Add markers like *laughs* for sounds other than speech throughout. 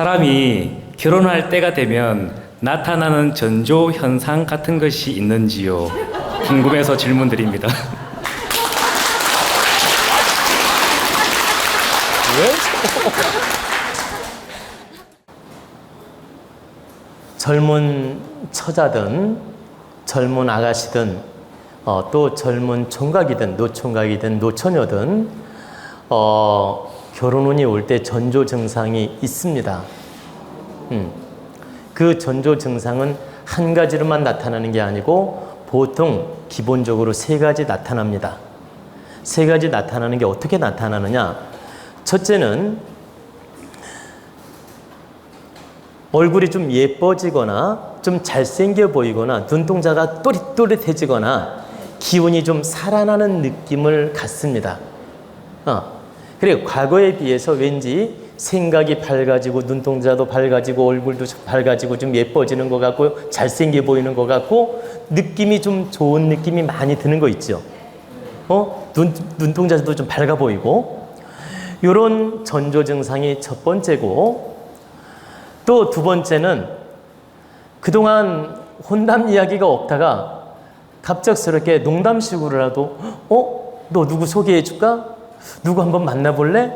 사람이 결혼할 때가 되면 나타나는 전조 현상 같은 것이 있는지요? 궁금해서 질문드립니다. 젊은 처자든 젊은 아가씨든 어, 또 젊은 총각이든 노총각이든 노처녀든 어, 결혼운이 올 때 전조 증상이 있습니다. 음. 그 전조 증상은 한 가지로만 나타나는 게 아니고 보통 기본적으로 세 가지 나타납니다. 세 가지 나타나는 게 어떻게 나타나느냐? 첫째는 얼굴이 좀 예뻐지거나 좀 잘생겨 보이거나 눈동자가 또릿또릿해지거나 기운이 좀 살아나는 느낌을 갖습니다. 어. 그리고 과거에 비해서 왠지 생각이 밝아지고 눈동자도 밝아지고 얼굴도 좀 밝아지고 좀 예뻐지는 것 같고 잘생겨 보이는 것 같고 느낌이 좀 좋은 느낌이 많이 드는 거 있죠. 어? 눈, 눈동자도 좀 밝아 보이고 이런 전조 증상이 첫 번째고 또 두 번째는 그동안 혼남 이야기가 없다가 갑작스럽게 농담식으로라도 어? 너 누구 소개해 줄까? 누구 한번 만나볼래?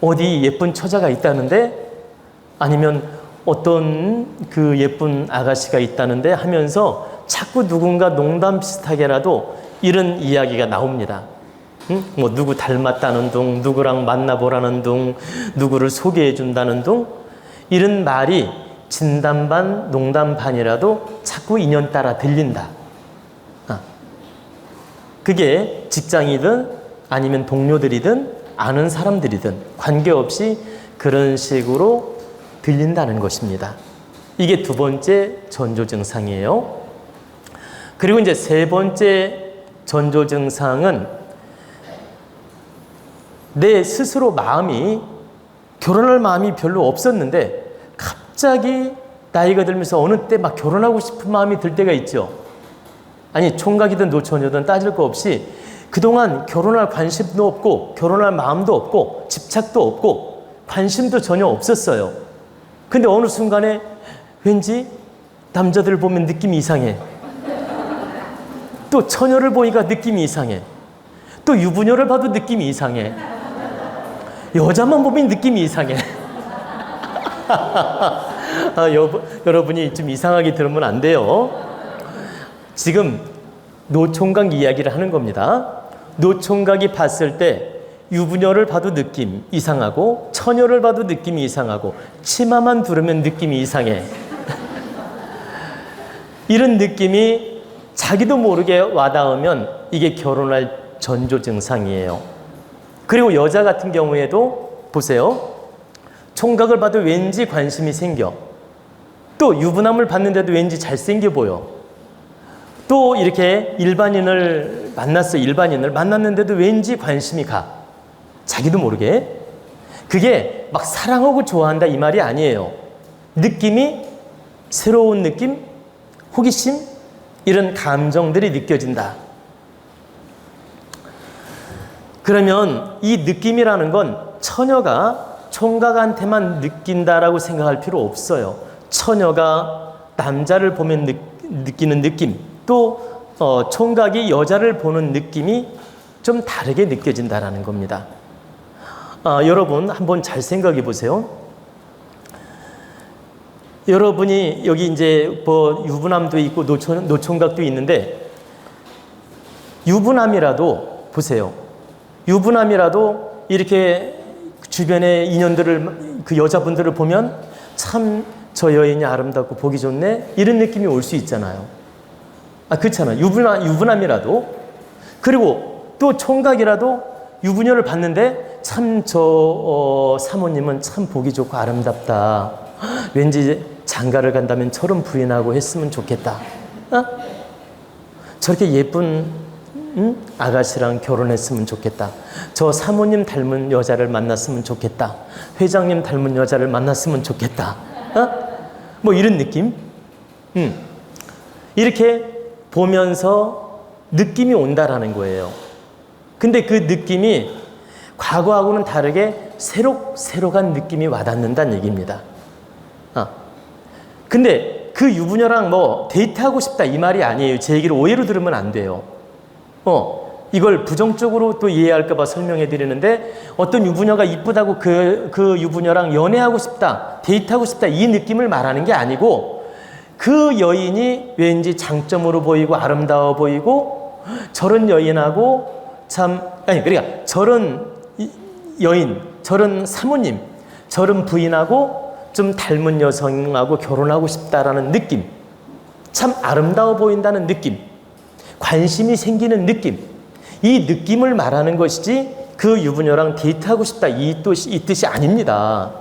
어디 예쁜 처자가 있다는데? 아니면 어떤 그 예쁜 아가씨가 있다는데 하면서 자꾸 누군가 농담 비슷하게라도 이런 이야기가 나옵니다. 응? 뭐 누구 닮았다는 둥, 누구랑 만나보라는 둥, 누구를 소개해 준다는 둥 이런 말이 진담 반, 농담 반이라도 자꾸 인연 따라 들린다. 아. 그게 직장이든 아니면 동료들이든 아는 사람들이든 관계없이 그런 식으로 들린다는 것입니다. 이게 두 번째 전조 증상이에요. 그리고 이제 세 번째 전조 증상은 내 스스로 마음이 결혼할 마음이 별로 없었는데 갑자기 나이가 들면서 어느 때 막 결혼하고 싶은 마음이 들 때가 있죠. 아니 총각이든 노처녀든 따질 거 없이 그동안 결혼할 관심도 없고 결혼할 마음도 없고 집착도 없고 관심도 전혀 없었어요. 근데 어느 순간에 왠지 남자들 보면 느낌이 이상해. 또 처녀를 보니까 느낌이 이상해. 또 유부녀를 봐도 느낌이 이상해. 여자만 보면 느낌이 이상해. *laughs* 아, 여, 여러분이 좀 이상하게 들으면 안 돼요. 지금 노총각 이야기를 하는 겁니다. 노총각이 봤을 때 유부녀를 봐도 느낌 이상하고 처녀를 봐도 느낌이 이상하고 치마만 두르면 느낌이 이상해. *laughs* 이런 느낌이 자기도 모르게 와닿으면 이게 결혼할 전조 증상이에요. 그리고 여자 같은 경우에도 보세요. 총각을 봐도 왠지 관심이 생겨. 또 유부남을 봤는데도 왠지 잘생겨 보여. 또 이렇게 일반인을 만났어, 일반인을 만났는데도 왠지 관심이 가. 자기도 모르게. 그게 막 사랑하고 좋아한다 이 말이 아니에요. 느낌이 새로운 느낌, 호기심, 이런 감정들이 느껴진다. 그러면 이 느낌이라는 건 처녀가 총각한테만 느낀다라고 생각할 필요 없어요. 처녀가 남자를 보면 느, 느끼는 느낌, 또 어, 총각이 여자를 보는 느낌이 좀 다르게 느껴진다라는 겁니다. 아, 여러분 한번 잘 생각해 보세요. 여러분이 여기 이제 뭐 유부남도 있고 노총, 노총각도 있는데 유부남이라도 보세요. 유부남이라도 이렇게 주변의 인연들을 그 여자분들을 보면 참 저 여인이 아름답고 보기 좋네 이런 느낌이 올 수 있잖아요. 아 그렇잖아. 유부남 유부남이라도 그리고 또 총각이라도 유부녀를 봤는데 참저 어, 사모님은 참 보기 좋고 아름답다. *gasps* 왠지 장가를 간다면 저런 부인하고 했으면 좋겠다. 어? 저렇게 예쁜 응? 아가씨랑 결혼했으면 좋겠다. 저 사모님 닮은 여자를 만났으면 좋겠다. 회장님 닮은 여자를 만났으면 좋겠다. 어? 뭐 이런 느낌? 응. 이렇게 보면서 느낌이 온다라는 거예요. 근데 그 느낌이 과거하고는 다르게 새록새록한 느낌이 와닿는다는 얘기입니다. 아. 근데 그 유부녀랑 뭐 데이트하고 싶다 이 말이 아니에요. 제 얘기를 오해로 들으면 안 돼요. 어, 이걸 부정적으로 또 이해할까봐 설명해 드리는데 어떤 유부녀가 이쁘다고 그, 그 유부녀랑 연애하고 싶다, 데이트하고 싶다 이 느낌을 말하는 게 아니고 그 여인이 왠지 장점으로 보이고 아름다워 보이고 저런 여인하고 참, 아니, 그러니까 저런 이- 여인, 저런 사모님, 저런 부인하고 좀 닮은 여성하고 결혼하고 싶다라는 느낌. 참 아름다워 보인다는 느낌. 관심이 생기는 느낌. 이 느낌을 말하는 것이지 그 유부녀랑 데이트하고 싶다 이 뜻이, 이 뜻이 아닙니다.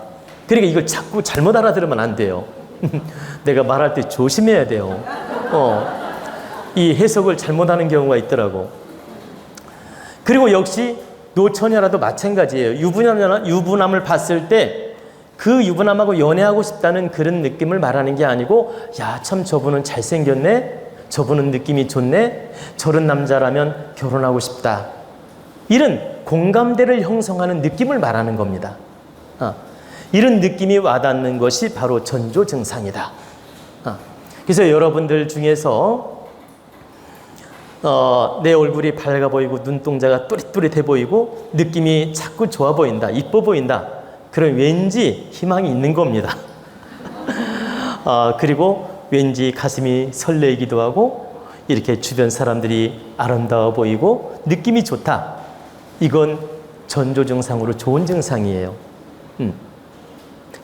그러니까 이걸 자꾸 잘못 알아들으면 안 돼요. *laughs* 내가 말할 때 조심해야 돼요. 어, 이 해석을 잘못하는 경우가 있더라고. 그리고 역시 노처녀라도 마찬가지예요. 유부남, 유부남을 봤을 때 그 유부남하고 연애하고 싶다는 그런 느낌을 말하는 게 아니고 야, 참 저분은 잘생겼네. 저분은 느낌이 좋네. 저런 남자라면 결혼하고 싶다. 이런 공감대를 형성하는 느낌을 말하는 겁니다. 아, 이런 느낌이 와닿는 것이 바로 전조 증상이다. 아, 그래서 여러분들 중에서 어, 내 얼굴이 밝아 보이고 눈동자가 또릿또릿해 보이고 느낌이 자꾸 좋아 보인다, 이뻐 보인다. 그럼 왠지 희망이 있는 겁니다. 아, 그리고 왠지 가슴이 설레기도 하고 이렇게 주변 사람들이 아름다워 보이고 느낌이 좋다. 이건 전조 증상으로 좋은 증상이에요. 음.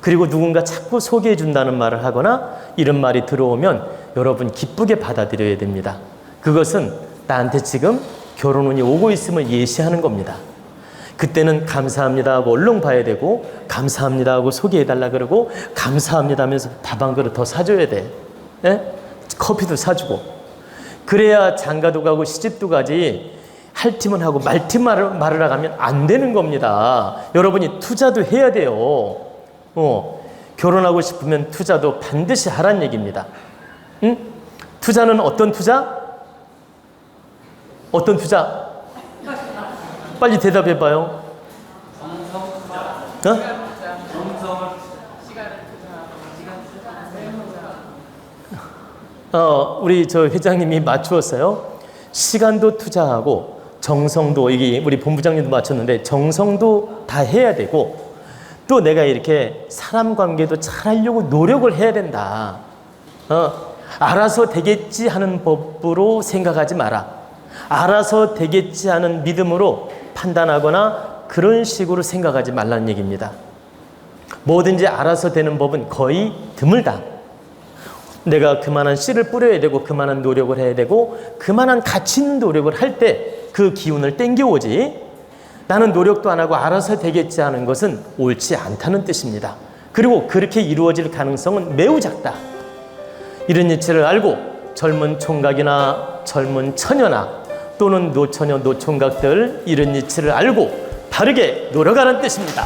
그리고 누군가 자꾸 소개해 준다는 말을 하거나 이런 말이 들어오면 여러분 기쁘게 받아들여야 됩니다. 그것은 나한테 지금 결혼운이 오고 있음을 예시하는 겁니다. 그때는 감사합니다 하고 얼른 봐야 되고 감사합니다 하고 소개해 달라 그러고 감사합니다 하면서 밥 한 그릇 더 사줘야 돼. 예? 커피도 사주고 그래야 장가도 가고 시집도 가지 할 팀은 하고 말 팀 말을 말을 하면 안 되는 겁니다. 여러분이 투자도 해야 돼요. 어, 결혼하고 싶으면 투자도 반드시 하란 얘기입니다. 응? 투자는 어떤 투자? 어떤 투자? 빨리 대답해 봐요. 어? 어, 우리 저 회장님이 맞추었어요. 시간도 투자하고 정성도 이게 우리 본부장님도 맞췄는데 정성도 다 해야 되고 또 내가 이렇게 사람 관계도 잘 하려고 노력을 해야 된다. 어, 알아서 되겠지 하는 법으로 생각하지 마라. 알아서 되겠지 하는 믿음으로 판단하거나 그런 식으로 생각하지 말라는 얘기입니다. 뭐든지 알아서 되는 법은 거의 드물다. 내가 그만한 씨를 뿌려야 되고 그만한 노력을 해야 되고 그만한 가치 노력을 할 때 그 기운을 땡겨오지 나는 노력도 안 하고 알아서 되겠지 하는 것은 옳지 않다는 뜻입니다. 그리고 그렇게 이루어질 가능성은 매우 작다. 이런 이치를 알고 젊은 총각이나 젊은 처녀나 또는 노처녀 노총각들 이런 이치를 알고 바르게 노력하는 뜻입니다.